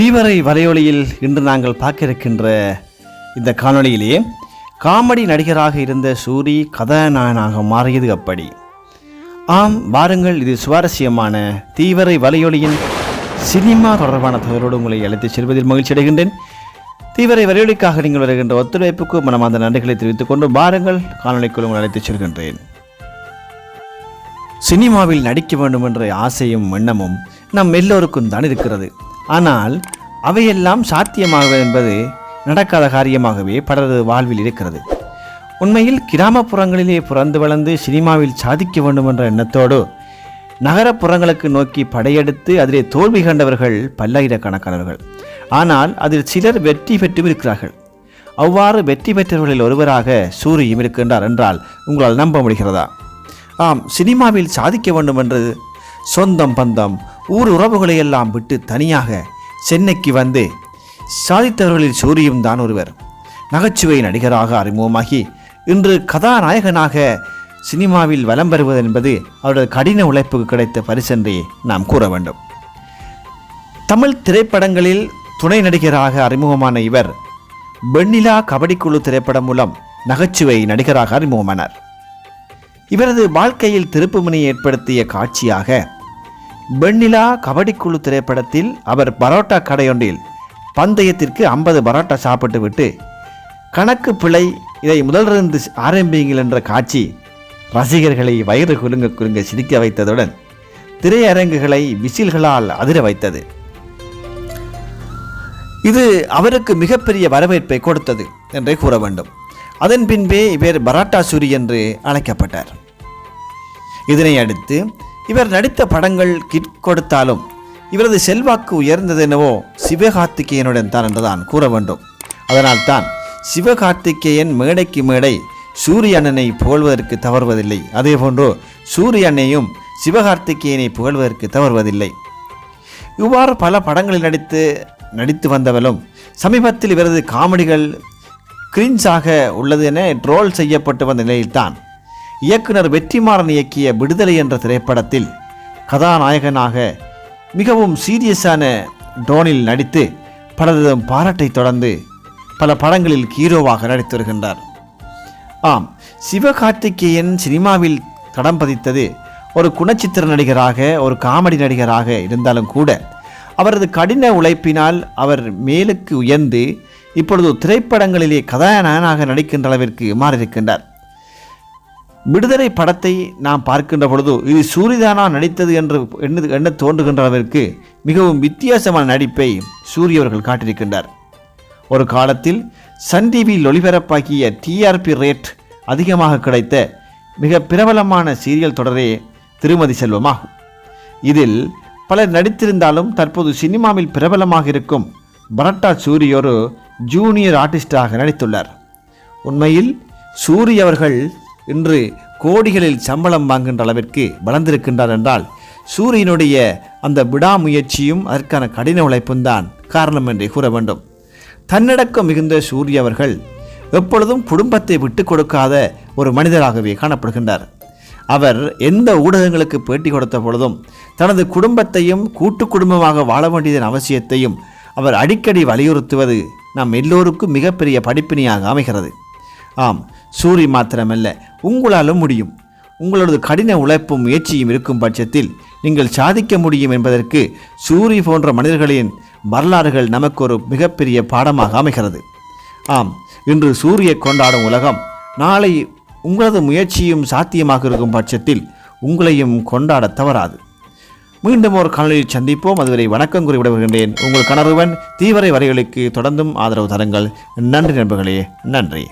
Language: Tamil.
தீவரை வலையொலியில் இன்று நாங்கள் பார்க்க இருக்கின்ற இந்த காணொளியிலே காமெடி நடிகராக இருந்த சூரி கதாநாயகனாக மாறியது அப்படி. ஆம் வாருங்கள் இது சுவாரஸ்யமான தீவரை வலையொலியின் சினிமா தொடர்பான தகவலோடு உங்களை அழைத்து செல்வதில் மகிழ்ச்சி அடைகின்றேன். தீவரை வரையொலிக்காக நீங்கள் வருகின்ற ஒத்துழைப்புக்கு மனமார்ந்த நன்றிகளை தெரிவித்துக் கொண்டு வாருங்கள் காணொலிக்குள் உங்களை அழைத்துச் செல்கின்றேன். சினிமாவில் நடிக்க வேண்டும் என்ற ஆசையும் எண்ணமும் நம் எல்லோருக்கும் தான் இருக்கிறது. ஆனால் அவையெல்லாம் சாத்தியமாக என்பது நடக்காத காரியமாகவே பலரது வாழ்வில் இருக்கிறது. உண்மையில் கிராமப்புறங்களிலே பிறந்து வளர்ந்து சினிமாவில் சாதிக்க வேண்டும் என்ற எண்ணத்தோடு நகரப்புறங்களுக்கு நோக்கி படையெடுத்து அதிலே தோல்வி கண்டவர்கள் பல்லாயிரக்கணக்கானவர்கள். ஆனால் அதில் சிலர் வெற்றி பெற்றும் இருக்கிறார்கள் அவ்வாறு வெற்றி பெற்றவர்களில் ஒருவராக சூரியும் இருக்கின்றார் என்றால் உங்களால் நம்ப முடிகிறதா? ஆம் சினிமாவில் சாதிக்க வேண்டும் என்று சொந்தம் பந்தம் ஊர் உறவுகளை எல்லாம் விட்டு தனியாக சென்னைக்கு வந்து சாதித்தவர்களில் சூரியம் தான் ஒருவர். நகைச்சுவை நடிகராக அறிமுகமாகி இன்று கதாநாயகனாக சினிமாவில் வலம் பெறுவது என்பது அவரது கடின உழைப்புக்கு கிடைத்த பரிசென்றே நாம் கூற வேண்டும். தமிழ் திரைப்படங்களில் துணை நடிகராக அறிமுகமான இவர் வெண்ணிலா கபடிக்குழு திரைப்படம் மூலம் நகைச்சுவை நடிகராக அறிமுகமானார். இவரது வாழ்க்கையில் திருப்புமுனையை ஏற்படுத்திய காட்சியாக வெண்ணிலா கபடிக்குழு திரைப்படத்தில் அவர் பரோட்டா கடையொன்றில் பந்தயத்திற்கு ஐம்பது பரோட்டா சாப்பிட்டு விட்டு கணக்கு பிழை இதை முதலிருந்து ஆரம்பியுங்கள் என்ற காட்சி ரசிகர்களை வயிறு குலுங்க குலுங்க சிரிக்க வைத்ததுடன் திரையரங்குகளை விசில்களால் அதிர வைத்தது. இது அவருக்கு மிகப்பெரிய வரவேற்பை கொடுத்தது என்றே கூற வேண்டும். அதன் பின்பே இவர் பராட்டா சூரி என்று அழைக்கப்பட்டார். இதனை அடுத்து இவர் நடித்த படங்கள் கிட் கொடுத்தாலும் இவரது செல்வாக்கு உயர்ந்ததெனவோ சிவகார்த்திகேயனுடன் தான் என்றுதான் கூற வேண்டும். அதனால்தான் சிவகார்த்திகேயன் மேடைக்கு மேடை சூரியண்ணனை புகழ்வதற்கு தவறுவதில்லை. அதேபோன்று சூரியண்ணையும் சிவகார்த்திகேயனை புகழ்வதற்கு தவறுவதில்லை. இவ்வாறு பல படங்களில் நடித்து நடித்து வந்தவளும் சமீபத்தில் இவரது காமெடிகள் கிரிஞ்சாக உள்ளது என ட்ரோல் செய்யப்பட்டு வந்த நிலையில்தான் இயக்குனர் வெற்றிமாறன் இயக்கிய விடுதலை என்ற திரைப்படத்தில் கதாநாயகனாக மிகவும் சீரியஸான டோனில் நடித்து பலரிடம் பாராட்டை தொடர்ந்து பல படங்களில் ஹீரோவாக நடித்து வருகின்றார். ஆம் சிவகார்த்திகேயன் சினிமாவில் தடம் பதித்தது ஒரு குணச்சித்திர நடிகராக ஒரு காமெடி நடிகராக இருந்தாலும் கூட அவரது கடின உழைப்பினால் அவர் மேலுக்கு உயர்ந்து இப்பொழுது திரைப்படங்களிலே கதாநாயகனாக நடிக்கின்ற அளவிற்கு மாறியிருக்கின்றார். விடுதலை படத்தை நாம் பார்க்கின்ற பொழுது இது சூரியதானா நடித்தது என்று எண்ண எண்ண தோன்றுகின்ற அளவிற்கு மிகவும் வித்தியாசமான நடிப்பை சூரிய அவர்கள் காட்டியிருக்கின்றார். ஒரு காலத்தில் சன் டிவியில் ஒளிபரப்பாக்கிய டிஆர்பி ரேட் அதிகமாக கிடைத்த மிக பிரபலமான சீரியல் தொடரே திருமதி செல்வமாகும். இதில் பலர் நடித்திருந்தாலும் தற்போது சினிமாவில் பிரபலமாக இருக்கும் பரட்டா சூரி ஒரு ஜூனியர் ஆர்டிஸ்டாக நடித்துள்ளார். உண்மையில் சூரி அவர்கள் இன்று கோடிகளில் சம்பளம் வாங்குகின்ற அளவிற்கு வளர்ந்திருக்கின்றார் என்றால் சூரியனுடைய அந்த விடாமுயற்சியும் அதற்கான கடின உழைப்பும் தான் காரணம் என்றே கூற வேண்டும். தன்னடக்கம் மிகுந்த சூரிய அவர்கள் எப்பொழுதும் குடும்பத்தை விட்டு கொடுக்காத ஒரு மனிதராகவே காணப்படுகின்றார். அவர் எந்த ஊடகங்களுக்கு பேட்டி கொடுத்த பொழுதும் தனது குடும்பத்தையும் கூட்டு குடும்பமாக வாழ வேண்டியதன் அவசியத்தையும் அவர் அடிக்கடி வலியுறுத்துவது நம் எல்லோருக்கும் மிகப்பெரிய படிப்பினையாக அமைகிறது. ஆம் சூரி மாத்திரமல்ல. உங்களாலும் முடியும். உங்களது கடின உழைப்பும் முயற்சியும் இருக்கும் பட்சத்தில் நீங்கள் சாதிக்க முடியும் என்பதற்கு சூரி போன்ற மனிதர்களின் வரலாறுகள் நமக்கு ஒரு மிகப்பெரிய பாடமாக அமைகிறது. ஆம் இன்று சூரிய கொண்டாடும் உலகம் நாளை உங்களது முயற்சியும் சாத்தியமாக இருக்கும் பட்சத்தில் உங்களையும் கொண்டாட தவறாது. மீண்டும் ஒரு காணொலியில் சந்திப்போம். அதுவரை வணக்கம் கூறி விடுகின்றேன் உங்கள் கணருவன் தீவிர வரைகளுக்கு தொடர்ந்தும் ஆதரவு தருங்கள். நன்றி நண்பர்களே நன்றி.